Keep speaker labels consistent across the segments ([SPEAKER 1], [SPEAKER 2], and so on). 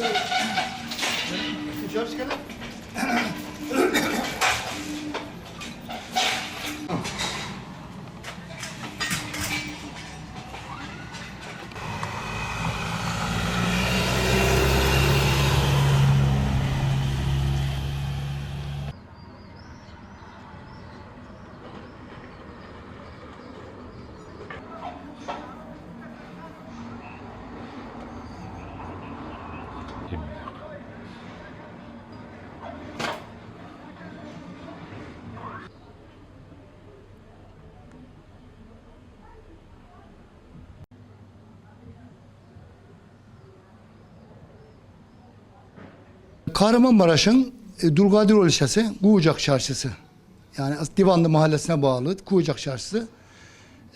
[SPEAKER 1] Thank you. Kahramanmaraş'ın e, Dulgadiroğlu ilçesi Kuğucak Çarşısı. Yani Divanlı Mahallesi'ne bağlı Kuğucak Çarşısı.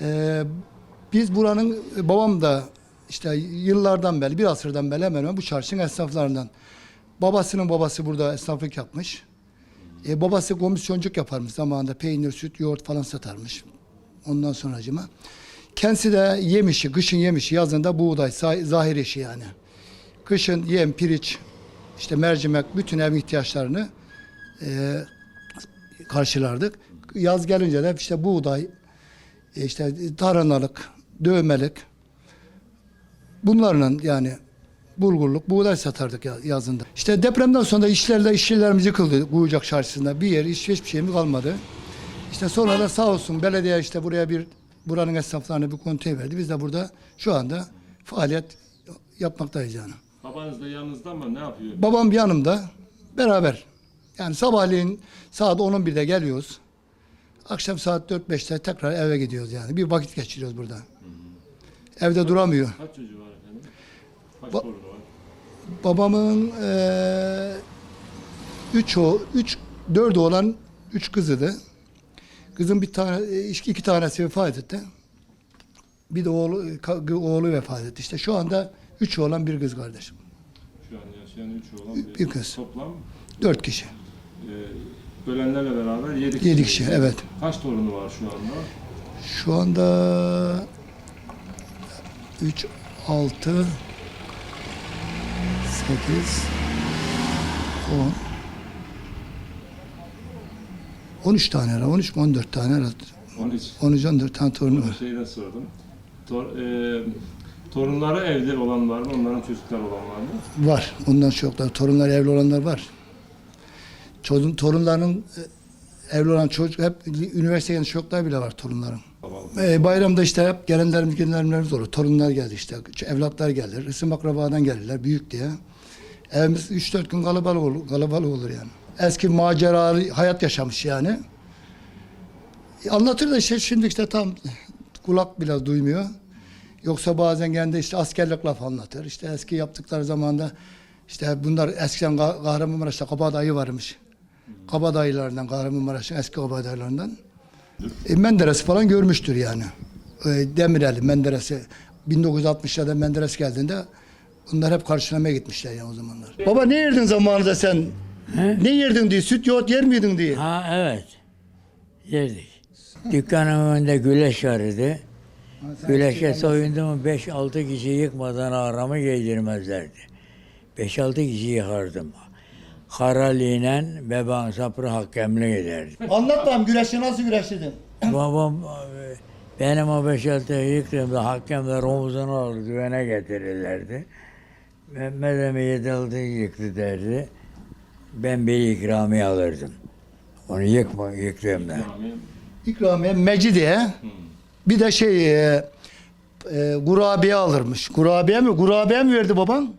[SPEAKER 1] Ee, biz buranın e, babam da işte yıllardan beri, bir asırdan beri hemen bu çarşının esnaflarından. Babasının babası burada esnaflık yapmış. E, babası komisyoncuk yaparmış zamanında peynir, süt, yoğurt falan satarmış. Ondan sonracıma. Kendisi de yemişi, kışın yemişi, yazında buğday, zahir işi yani. Kışın yem, pirinç, işte mercimek, bütün ev ihtiyaçlarını e, karşılardık. Yaz gelince de işte buğday, e, işte tarhanalık, dövmelik, bunlarla yani bulgurluk, buğday satardık ya- yazında. İşte depremden sonra işlerle işçilerimiz yıkıldı Kuyucak Çarşısı'nda. Bir yer, hiç, hiçbir şeyimiz kalmadı. İşte sonra da sağ olsun belediye işte buraya bir buranın esnaflarına bir konteyner verdi. Biz de burada şu anda faaliyet yapmaktayız yani.
[SPEAKER 2] Babanız da yanınızda mı? Ne yapıyor?
[SPEAKER 1] Babam yanımda beraber. Yani sabahleyin saat 10-11'de geliyoruz. Akşam saat 4-5'te tekrar eve gidiyoruz yani. Bir vakit geçiriyoruz burada. Evde duramıyor.
[SPEAKER 2] Kaç çocuğu var efendim? Kaç
[SPEAKER 1] Ba-
[SPEAKER 2] torunu var?
[SPEAKER 1] Babamın eee üç o, üç, dördü olan üç kızıydı. Kızın bir tane, e, iki, iki tanesi vefat etti. Bir de oğlu, ka- oğlu vefat etti. İşte şu anda üç oğlan bir kız kardeşim.
[SPEAKER 2] Şu an yaşayan üç oğlan bir,
[SPEAKER 1] Bir kız.
[SPEAKER 2] Toplam
[SPEAKER 1] Dört kişi.
[SPEAKER 2] e, ölenlerle beraber yedi kişi.
[SPEAKER 1] Yedi kişi, evet.
[SPEAKER 2] Kaç torunu var şu anda?
[SPEAKER 1] Şu anda 3, 6, 8, 10, 13 tane herhalde, 13 mi 14 tane herhalde.
[SPEAKER 2] Onun için
[SPEAKER 1] 13, 14 tane torunu var.
[SPEAKER 2] şeyden sordum. Tor, e, torunları evli olan var mı? Onların çocuklar olan var mı?
[SPEAKER 1] Var. Ondan çocuklar, torunlar evli olanlar var. Çocuğun, torunların e, evli olan çocuk, hep üniversiteye giden çocuklar bile var torunların.
[SPEAKER 2] Babalı.
[SPEAKER 1] E, bayramda işte hep gelenlerimiz gelenlerimiz olur. Torunlar geldi işte. Evlatlar gelir. Isim akrabadan gelirler. Büyük diye. Evimiz 3-4 gün kalabalık olur, kalabalık olur yani. Eski maceralı hayat yaşamış yani. E, Anlatır da işte şimdi işte tam kulak bile duymuyor. Yoksa bazen kendi işte askerlik laf anlatır. İşte eski yaptıkları zamanda işte bunlar eskiden Ka- Kahramanmaraş'ta kabadayı varmış. Kabadayılarından, Kahramanmaraş'ın eski kabadayılarından. E, Menderes falan görmüştür yani. E, Demireli, Menderes'i 1960'larda Menderes geldiğinde bunlar hep karşılamaya gitmişler yani o zamanlar. Baba ne yerdin zamanında sen? Ne yerdin diye, süt yoğurt yer miydin diye.
[SPEAKER 3] Ha evet. Yerdik. Dükkanın önünde güleş vardı. Güleşe soyundu mu 5-6 kişi yıkmadan aramı giydirmezlerdi. 5-6 kişi yıkardım. Karaliğine beban sapırı hakemlik ederdi.
[SPEAKER 1] Anlat bakalım güreşi nasıl güreştirdin?
[SPEAKER 3] Babam benim o 5-6 yıktığımda hakemler omuzunu alır düğüne getirirlerdi. Mehmet Emi 7-6 yıktı derdi. Ben bir ikramiye alırdım. Onu yıkma, yıktığımda.
[SPEAKER 2] Yani
[SPEAKER 1] İkramiye Mecidiye. Bir de şey e, e, kurabiye alırmış. Kurabiye mi? Kurabiye mi verdi baban?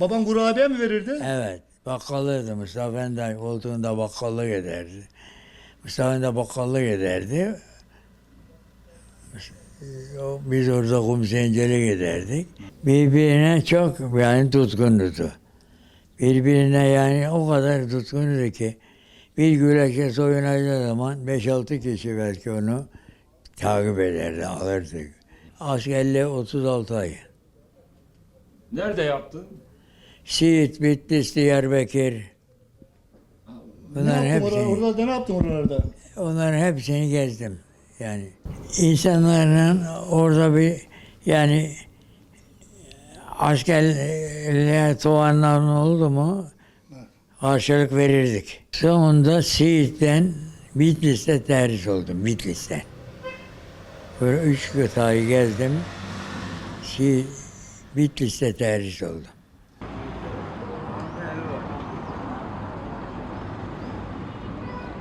[SPEAKER 1] Baban kurabiye mi verirdi?
[SPEAKER 3] Evet, bakkalıydı. Mustafa Efendi koltuğunda bakkallık ederdi. Mustafa Efendi bakkallık ederdi. O- Biz orada kumsencilik ederdik. Birbirine çok yani tutkundu. Birbirine yani o kadar tutkundu ki bir güreşe soyunacağı zaman 5-6 kişi belki onu takip ederdi, alırdı. Askerliğe 36 ay.
[SPEAKER 2] nerede yaptın?
[SPEAKER 3] Siirt, Bitlis, Diyarbakır.
[SPEAKER 1] Ne
[SPEAKER 3] Bunların
[SPEAKER 1] yaptın
[SPEAKER 3] hepsini,
[SPEAKER 1] orada, orada ne yaptın oralarda?
[SPEAKER 3] onların hepsini gezdim. Yani insanların orada bir yani askerliğe tuğanlar oldu mu karşılık verirdik. Sonunda Siirt'ten Bitlis'te terhis oldum. Bitlis'ten. Böyle üç kıtayı gezdim. Siirt, Bitlis'te terhis oldum.